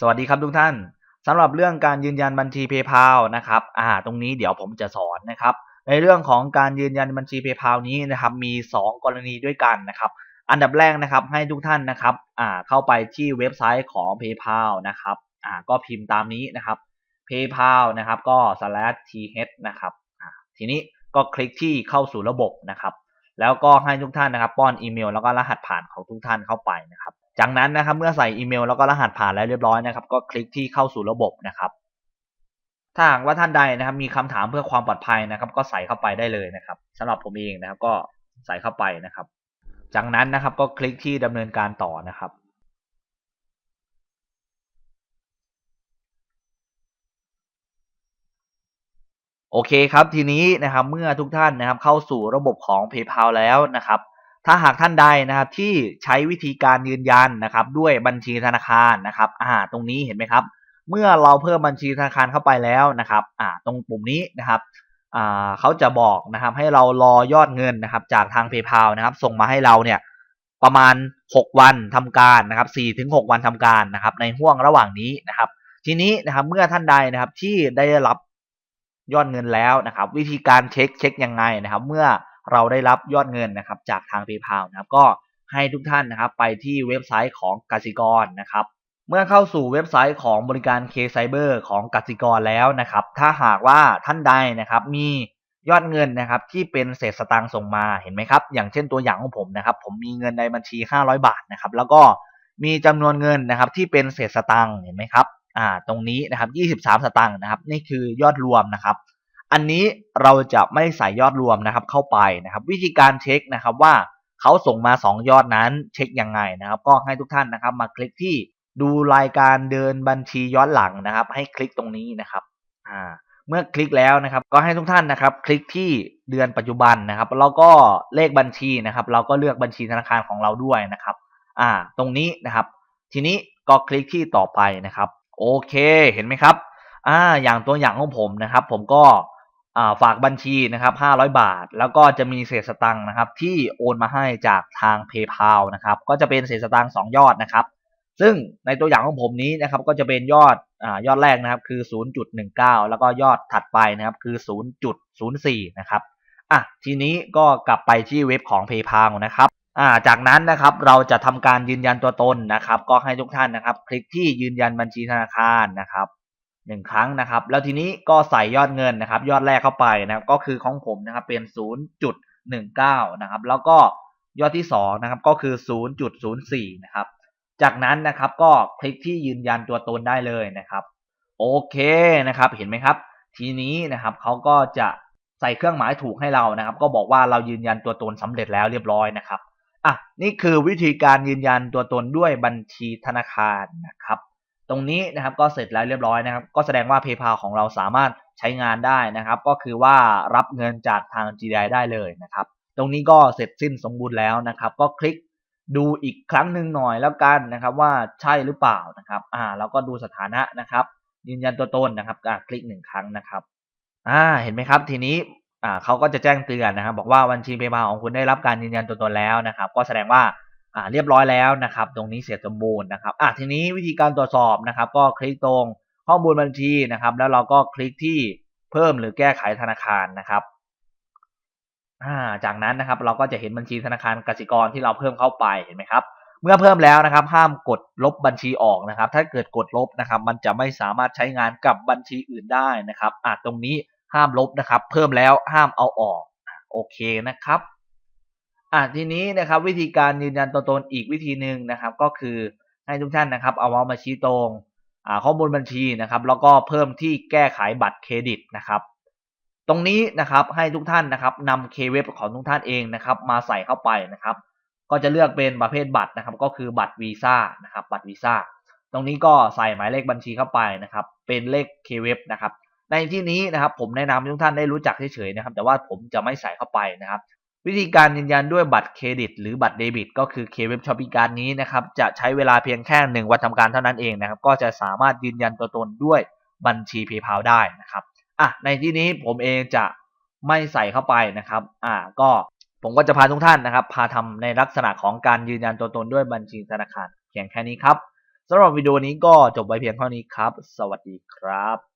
สวัสดีครับทุกท่านสำหรับเรื่องการยืนยันบัญชี PayPal นะครับอ่าตรงนี้เดี๋ยวผมจะสอนนะครับในเรื่องของการยืนยันบัญชี PayPal นี้นะครับมี 2 กรณีด้วยกันนะครับอันดับแรกนะครับให้ทุกท่านนะครับอ่าเข้าไปที่เว็บไซต์ของ PayPal นะครับอ่าก็พิมพ์ตามนี้นะครับ PayPal นะครับก็ slash th นะครับอ่าทีนี้ก็คลิกที่เข้าสู่ระบบนะครับ แล้วก็ให้ทุกท่านนะครับ ป้อนอีเมล แล้วก็รหัสผ่านของทุกท่านเข้าไปนะครับ จากนั้นนะครับเมื่อใส่อีเมลแล้วก็รหัสผ่านแล้วเรียบร้อยนะครับ ก็คลิกที่เข้าสู่ระบบนะครับ ถ้าหากว่าท่านใดนะครับ มีคำถามเพื่อความปลอดภัยนะครับ ก็ใส่เข้าไปได้เลยนะครับสำหรับผมเองนะครับ ก็ใส่เข้าไปนะครับ จากนั้นนะครับก็คลิกที่ดำเนินการต่อนะครับโอเคครับทีนี้นะครับเมื่อทุกท่านนะครับเข้าสู่ระบบของ PayPal แล้วนะครับ ถ้าหากท่านใดนะครับที่ใช้วิธีการยืนยันนะครับด้วยบัญชีธนาคารนะครับอ่าตรงนี้เห็นไหมครับ เมื่อเราเพิ่มบัญชีธนาคารเข้าไปแล้วนะครับอ่าตรงปุ่มนี้นะครับอ่าเขาจะบอกนะครับให้เรารอยอดเงินนะครับจากทาง PayPal นะครับส่งมาให้เราเนี่ยประมาณ 6 วันทำการนะครับ4ถึง6วันทำการนะครับในห่วงระหว่างนี้นะครับ ทีนี้นะครับเมื่อท่านใดนะครับที่ได้รับยอดเงินแล้วนะครับ วิธีการเช็คเช็คยังไงนะครับ เมื่อ เราได้รับยอดเงินนะครับจากทาง PayPal นะครับก็ให้ทุกท่านนะครับไปที่เว็บไซต์ของกสิกรนะครับเมื่อเข้าสู่เว็บไซต์ของบริการ K Cyber ของกสิกรแล้วนะครับถ้าหากว่าท่านใดนะครับมียอดเงินนะครับที่เป็นเศษสตางค์ส่งมาเห็นไหมครับ อย่างเช่นตัวอย่างของผมนะครับผมมีเงินในบัญชี 500 บาทนะครับแล้วก็มีจำนวนเงินนะครับที่เป็นเศษสตางค์เห็นไหมครับอ่าตรงนี้นะครับ23 สตางค์นะครับนี่คือยอดรวมนะครับ อันนี้เราจะไม่ใส่ยอดรวมนะครับเข้าไปนะครับ วิธีการเช็คนะครับว่าเขาส่งมา 2 ยอดนั้นเช็คยังไงนะครับ ก็ให้ทุกท่านนะครับ มาคลิกที่ดูรายการเดินบัญชีย้อนหลังนะครับ ให้คลิกตรงนี้นะครับอ่าเมื่อคลิกแล้วนะครับ ก็ให้ทุกท่านนะครับ คลิกที่เดือนปัจจุบันนะครับแล้วก็เลขบัญชีนะครับ เราก็เลือกบัญชีธนาคารของเราด้วยนะครับอ่าตรงนี้นะครับ ทีนี้ก็คลิกที่ต่อไปนะครับ โอเคเห็นไหมครับอ่าอย่างตัวอย่างของผมนะครับ ผมก็ ฝากบัญชีนะครับ500 บาท แล้วก็จะมีเศษสตังค์นะครับ ที่โอนมาให้จากทาง PayPal นะครับ ก็จะเป็นเศษสตังค์2ยอดนะครับ ซึ่งในตัวอย่างของผมนี้นะครับ ก็จะเป็นยอดอยอดแรกนะครับ คือ 0.19 แล้วก็ยอดถัดไปนะครับคือ 0.04 นะครับอะทีนี้ก็กลับไปที่เว็บของ PayPal นะครับอ่าจากนั้นนะครับเราจะทำการยืนยันตัวตนนะครับ ก็ให้ทุกท่านนะครับ คลิกที่ยืนยันบัญชีธนาคารนะครับ หนึ่งครั้งนะครับ แล้วทีนี้ก็ใส่ยอดเงินนะครับ ยอดแรกเข้าไปนะครับก็คือของผมนะครับเป็น 0.19 นะครับ แล้วก็ยอดที่2นะครับก็คือ 0.04 นะครับ จากนั้นนะครับก็คลิกที่ยืนยันตัวตนได้เลยนะครับ โอเคนะครับ เห็นไหมครับ ทีนี้นะครับเขาก็จะใส่เครื่องหมายถูกให้เรานะครับ ก็บอกว่าเรายืนยันตัวตนสำเร็จแล้วเรียบร้อยนะครับอะนี่คือวิธีการยืนยันตัวตนด้วยบัญชีธนาคารนะครับ ตรงนี้นะครับก็เสร็จแล้วเรียบร้อยนะครับ ก็แสดงว่า PayPal ของเราสามารถใช้งานได้นะครับ ก็คือว่ารับเงินจากทาง GDI ได้เลยนะครับ ตรงนี้ก็เสร็จสิ้นสมบูรณ์แล้วนะครับ ก็คลิกดูอีกครั้งหนึ่งหน่อยแล้วกันนะครับ ว่าใช่หรือเปล่านะครับ อ่าแล้วก็ดูสถานะนะครับ ยืนยันตัวตนนะครับอ่าคลิกหนึ่งครั้งนะครับ อ่าเห็นไหมครับ ทีนี้อ่าเขาก็จะแจ้งเตือนนะครับ บอกว่าบัญชี PayPal ของคุณได้รับการยืนยันตัวตนแล้วนะครับ ก็แสดงว่า อ่าเรียบร้อยแล้วนะครับ ตรงนี้เสร็จสมบูรณ์นะครับอะทีนี้วิธีการตรวจสอบนะครับ ก็คลิกตรงข้อมูลบัญชีนะครับ แล้วเราก็คลิกที่เพิ่มหรือแก้ไขธนาคารนะครับอ่าจากนั้นนะครับเราก็จะเห็นบัญชีธนาคารกสิกรที่เราเพิ่มเข้าไปเห็นไหมครับ เมื่อเพิ่มแล้วนะครับ ห้ามกดลบบัญชีออกนะครับ ถ้าเกิดกดลบนะครับ มันจะไม่สามารถใช้งานกับบัญชีอื่นได้นะครับอะตรงนี้ห้ามลบนะครับ เพิ่มแล้วห้ามเอาออกโอเคนะครับ อะทีนี้นะครับวิธีการยืนยันตัวตนอีกวิธีหนึ่งนะครับ ก็คือให้ทุกท่านนะครับ เอาเมาส์มาชี้ตรงอ่าข้อมูลบัญชีนะครับ แล้วก็เพิ่มที่แก้ไขบัตรเครดิตนะครับ ตรงนี้นะครับให้ทุกท่านนะครับนำเคเว็บของทุกท่านเองนะครับ มาใส่เข้าไปนะครับ ก็จะเลือกเป็นประเภทบัตรนะครับ ก็คือบัตรวีซ่านะครับ บัตรวีซ่าตรงนี้ก็ใส่หมายเลขบัญชีเข้าไปนะครับ เป็นเลขเคเว็บนะครับในที่นี้นะครับผมแนะนำให้ทุกท่านได้รู้จักเฉยๆนะครับ แต่ว่าผมจะไม่ใส่เข้าไปนะครับ วิธีการยืนยันด้วยบัตรเครดิต หรือบัตรเดบิต ก็คือ K-Web Shopping Card นี้นะครับ จะใช้เวลาเพียงแค่ 1 วันทำการเท่านั้นเองนะครับ ก็จะสามารถยืนยันตัวตนด้วยบัญชี PayPal ได้นะครับอะในที่นี้ผมเองจะไม่ใส่เข้าไปนะครับอ่าก็ผมก็จะพาทุกท่านนะครับ พาทำในลักษณะของการยืนยันตัวตนด้วยบัญชีธนาคารเพียงแค่นี้ครับสำหรับวิดีโอนี้ก็จบไว้เพียงเท่านี้ครับ สวัสดีครับ